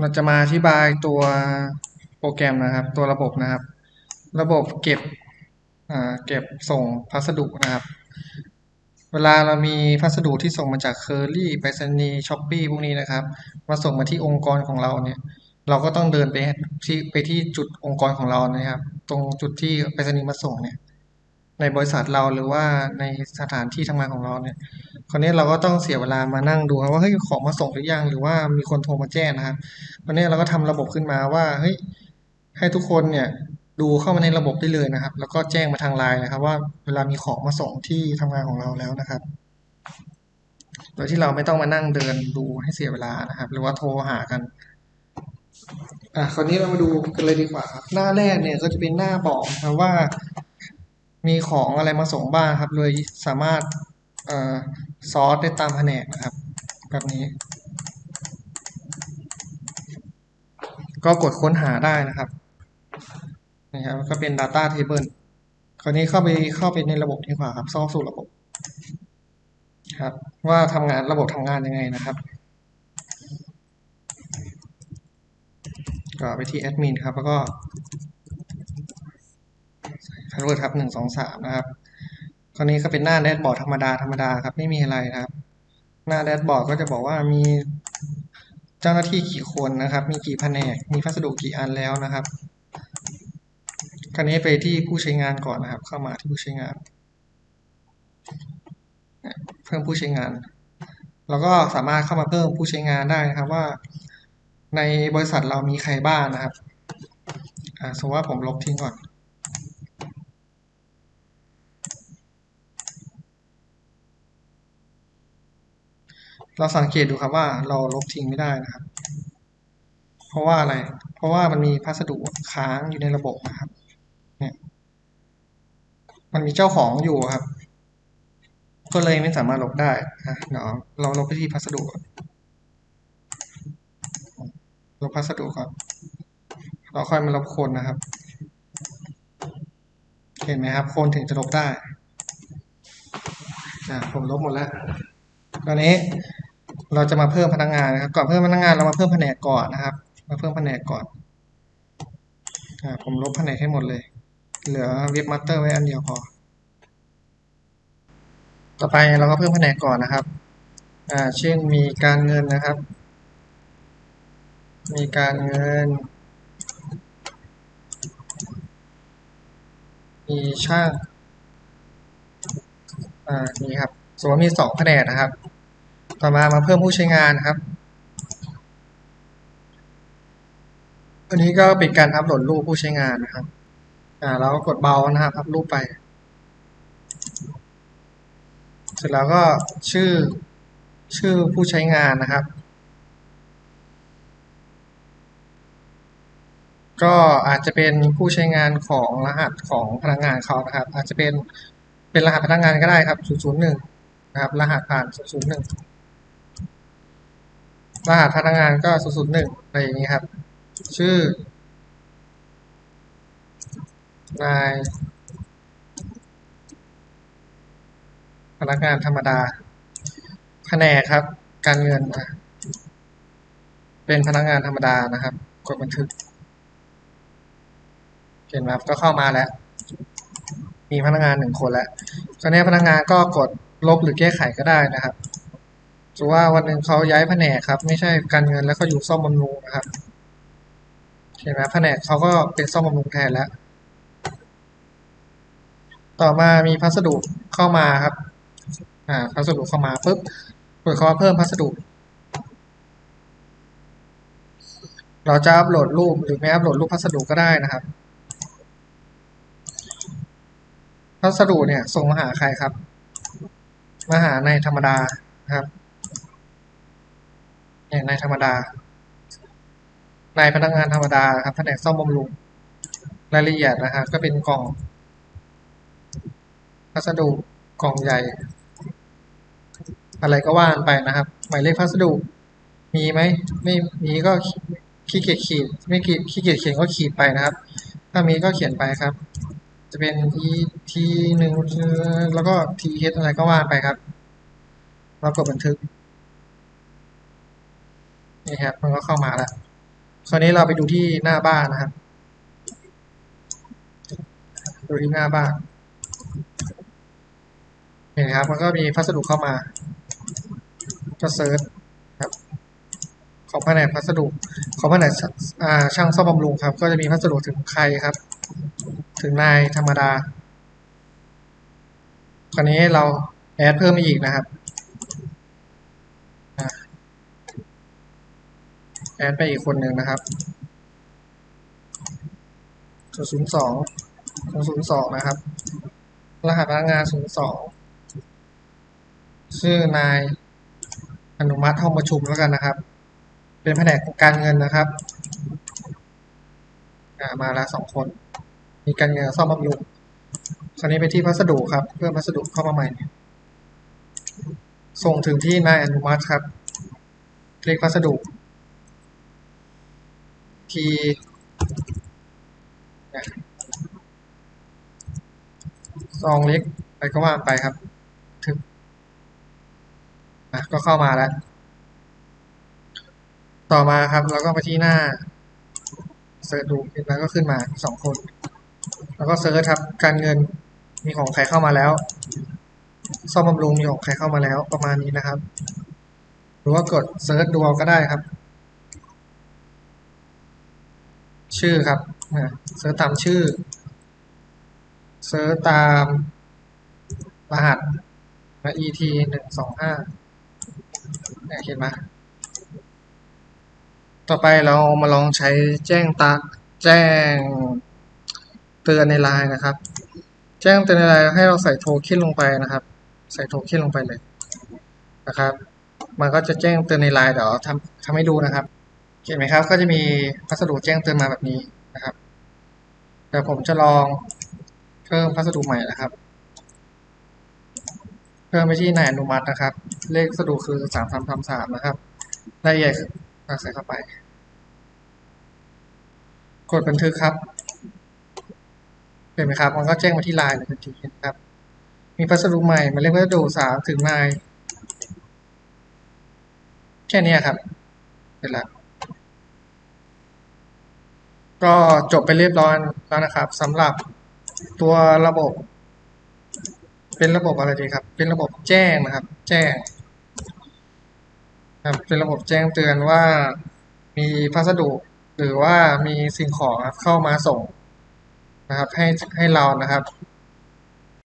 เราจะมาอธิบายตัวโปรแกรมนะครับ ตัวระบบนะครับ ระบบเก็บเก็บส่งพัสดุนะครับ เวลาเรามีพัสดุที่ส่งมาจากเคอรี่ไปรษณีย์ช้อปปี้พวกนี้นะครับ มาส่งมาที่องค์กรของเราเนี่ย เราก็ต้องเดินไปที่ไปที่จุดองค์กรของเรานะครับ ตรงจุดที่ไปรษณีย์มาส่งเนี่ย ในบริษัทเราหรือว่าในสถานที่ทำงานของเราเนี่ยคราวนี้เราก็ต้องเสียเวลามานั่งดูครับว่าเฮ้ยของมาส่งหรือยังหรือว่ามีคนโทรมาแจ้งนะครับคราวนี้เราก็ทำระบบขึ้นมาว่าเฮ้ยให้ทุกคนเนี่ยดูเข้ามาในระบบได้เลยนะครับ แล้วก็แจ้งมาทางไลน์นะครับ ว่าเวลามีของมาส่งที่ทำงานของเราแล้วนะครับ โดยที่เราไม่ต้องมานั่งเดินดูให้เสียเวลานะครับ หรือว่าโทรหากันอะคราวนี้เรามาดูกันเลยดีกว่าครับ หน้าแรกเนี่ยก็จะเป็นหน้าบอกนะว่า มีของอะไรมาส่งบ้างครับ เลยสามารถเอ่อซอร์สได้ตามแผนกนะครับ แบบนี้ ก็กดค้นหาได้นะครับนี่ครับก็เป็น Data Table คราวนี้เข้าไปเข้าไปในระบบดีกว่าครับเข้าสู่ระบบครับ ว่าทำงานระบบทำงานยังไงนะครับ ก็ไปที่แอดมินครับ แล้วก็ พาสเวิร์ดครับหนึ่งสองสามนะครับคราวนี้ก็เป็นหน้าแดชบอร์ดธรรมดาธรรมดาครับ ไม่มีอะไรนะครับ หน้าแดชบอร์ดก็จะบอกว่ามีเจ้าหน้าที่กี่คนนะครับ มีกี่แผนก มีพัสดุกี่อันแล้วนะครับ คราวนี้ไปที่ผู้ใช้งานก่อนนะครับ เข้ามาที่ผู้ใช้งาน เพิ่มผู้ใช้งาน แล้วก็สามารถเข้ามาเพิ่มผู้ใช้งานได้นะครับว่า ในบริษัทเรามีใครบ้างนะครับอ่าสมมติว่าผมลบทิ้งก่อน เราสังเกตดูครับว่าเราลบทิ้งไม่ได้นะครับ เพราะว่าอะไร เพราะว่ามันมีพัสดุค้างอยู่ในระบบนะครับ เนี่ย มันมีเจ้าของอยู่ครับ ก็เลยไม่สามารถลบได้อะเดี๋ยวเราลบไปที่พัสดุลบพัสดุก่อนเราค่อยมาลบคนนะครับ เห็นไหมครับ คนถึงจะลบได้อะผมลบหมดแล้ว ตอนนี้ เราจะมาเพิ่มพนักงานนะครับ ก่อนเพิ่มพนักงานเรามาเพิ่มแผนกก่อนนะครับ มาเพิ่มแผนกก่อนอ่าผมลบแผนกให้หมดเลย เหลือเว็บมาสเตอร์ไว้อันเดียวพอ ต่อไปเราก็เพิ่มแผนกก่อนนะครับ อ่า เช่นมีการเงินนะครับ มีการเงิน มีช่าง อ่า นี่ครับ สมมติมีสองแผนกนะครับ ต่อมามาเพิ่มผู้ใช้งานครับอันนี้ก็เป็นการอัปโหลดรูปผู้ใช้งานนะครับ อ่าเราก็กดเบานะครับอัปรูปไป เสร็จแล้วก็ชื่อชื่อผู้ใช้งานนะครับ ก็อาจจะเป็นผู้ใช้งานของรหัสของพนักงานเขานะครับ อาจจะเป็นเป็นรหัสพนักงานก็ได้ครับ 001 นะครับ รหัสผ่าน 001 รหัสพนักงานก็001อะไรอย่างนี้ครับ ชื่อนายพนักงานธรรมดา แผนกครับ การเงินเป็นพนักงานธรรมดานะครับ กดบันทึกเห็นไหมครับก็เข้ามาแล้ว มีพนักงานหนึ่งคนแล้วตอนนี้พนักงานก็กดลบหรือแก้ไขก็ได้นะครับ ถือว่าวันหนึ่งเขาย้ายแผนกครับ ไม่ใช่การเงินแล้วเขาอยู่ซ่อมบำรุงนะครับเห็นไหมแผนกเขาก็เป็นซ่อมบำรุงแทนแล้ว ต่อมามีพัสดุเข้ามาครับ อ่า พัสดุเข้ามาปุ๊บกดคำว่าเพิ่มพัสดุ เราจะอัปโหลดรูปหรือไม่อัปโหลดรูปพัสดุก็ได้นะครับ พัสดุเนี่ยส่งมาหาใครครับ มาหาในธรรมดาครับ เนี่ยในธรรมดาในพนักงานธรรมดาครับแผนกซ่อมบำรุงรายละเอียดนะครับก็เป็นกล่องพัสดุกล่องใหญ่ อะไรก็ว่านไปนะครับ หมายเลขพัสดุ มีไหมไม่มีก็ขี้เกียจขีดไม่ขีดขี้เกียจเขียนก็ขีดไปนะครับ ถ้ามีก็เขียนไปครับ จะเป็นทีหนึ่งแล้วก็ทีเอะไรก็ว่านไปครับเรากดบันทึก นี่ครับมันก็เข้ามาแล้วคราวนี้เราไปดูที่หน้าบ้านนะครับ ดูที่หน้าบ้าน เห็นครับ มันก็มีพัสดุเข้ามา ก็เซิร์ชครับ ของแผนกพัสดุ ของแผนกช่างซ่อมบำรุงครับ ก็จะมีพัสดุถึงใครครับ ถึงนายธรรมดา คราวนี้เราแอดเพิ่มอีกนะครับอะ แอดไปอีกคนหนึ่งนะครับศูนย์สองศูนย์สองนะครับ รหัสพนักงานศูนย์สองชื่อนายอนุมัติห้องประชุมแล้วกันนะครับ เป็นแผนกการเงินนะครับมาล้วสองคน มีการเงินซ่อมบำรุงคราวนี้ไปที่พัสดุครับ เพิ่มพัสดุเข้ามาใหม่ ส่งถึงที่นายอนุมัติครับ คลิกพัสดุ ทีซองเล็กไปก็ว่างไปครับถึงอะก็เข้ามาแล้ว ต่อมาครับแล้วก็ไปที่หน้าเสิร์ชดูแล้วก็ขึ้นมาสองคน แล้วก็เซิร์ชครับการเงินมีของใครเข้ามาแล้วซ่อมบำรุงมีของใครเข้ามาแล้วประมาณนี้นะครับ หรือว่ากดเซิร์ชดูเอาก็ได้ครับ ชื่อครับเซิร์ชตามชื่อเซิร์ชตามรหัสและ et หนึ่งสองห้าเนี่ยเห็นไหมต่อไปเรามาลองใช้แจ้งตาแจ้งเตือนในไลน์นะครับ แจ้งเตือนในไลน์ให้เราใส่โทเค็นลงไปนะครับ ใส่โทเค็นลงไปเลยนะครับ มันก็จะแจ้งเตือนในไลน์เดี๋ยวทำทำให้ดูนะครับ เห็นไหมครับ ก็จะมีพัสดุแจ้งเตือนมาแบบนี้นะครับเดี๋ยวผมจะลองเพิ่มพัสดุใหม่นะครับ เพิ่มไปที่นายอนุมัตินะครับ เลขพัสดุคือสามสามสามสามนะครับรายละเอียดใส่เข้าไป กดบันทึกครับเห็นไหมครับ มันก็แจ้งมาที่ไลน์เลยทันทีนะครับ มีพัสดุใหม่มาเลขพัสดุสามถึงนายแค่นี้ครับเสร็จแล้ว ก็จบไปเรียบร้อยแล้วนะครับสำหรับตัวระบบ เป็นระบบอะไรดีครับ เป็นระบบแจ้งนะครับ แจ้งครับเป็นระบบแจ้งเตือนว่ามีพัสดุ หรือว่ามีสิ่งของเข้ามาส่งนะครับ ให้ให้เรานะครับ